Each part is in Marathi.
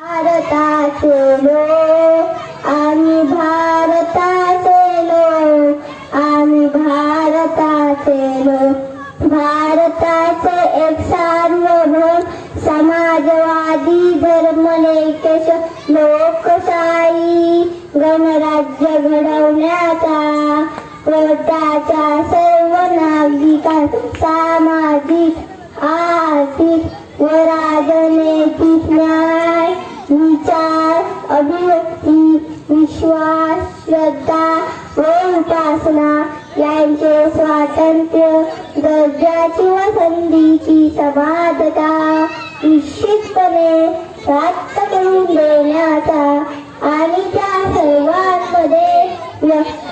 भारताचे लोक आम्ही भारताचे लोक आम्ही भारताचे लोक. भारताचे एक सार्वभौम समाजवादी धर्मनिरपेक्ष लोकशाही गणराज्य घडवण्याचा प्रजाच्या सर्व नागरिकां सामाजिक आर्थिक व राजनैतिक अभिव्यक्ती विश्वास श्रद्धा व उपासना यांचे स्वातंत्र्य दर्जाची व संधीची समानता निश्चितपणे प्राप्त करून देण्याचा आणि त्या सर्वांमध्ये व्यक्ती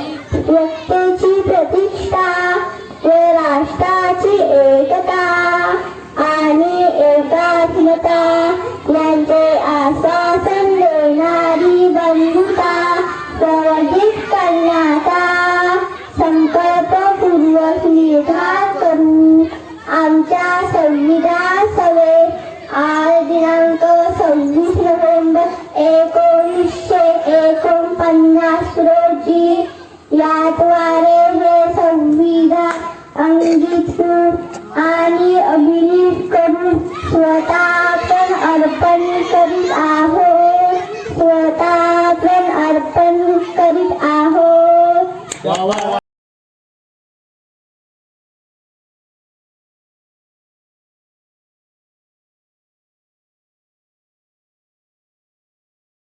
आमच्या संविधान सभे आज दिनांक सव्वीस नोव्हेंबर एकोणीसशे एकोणपन्नास रोजी याद्वारे हे संविधान अंगीकृत आणि अभिनीत करून स्वतः आपण अर्पण करीत आहोत. स्वतः आपण अर्पण करीत आहोत.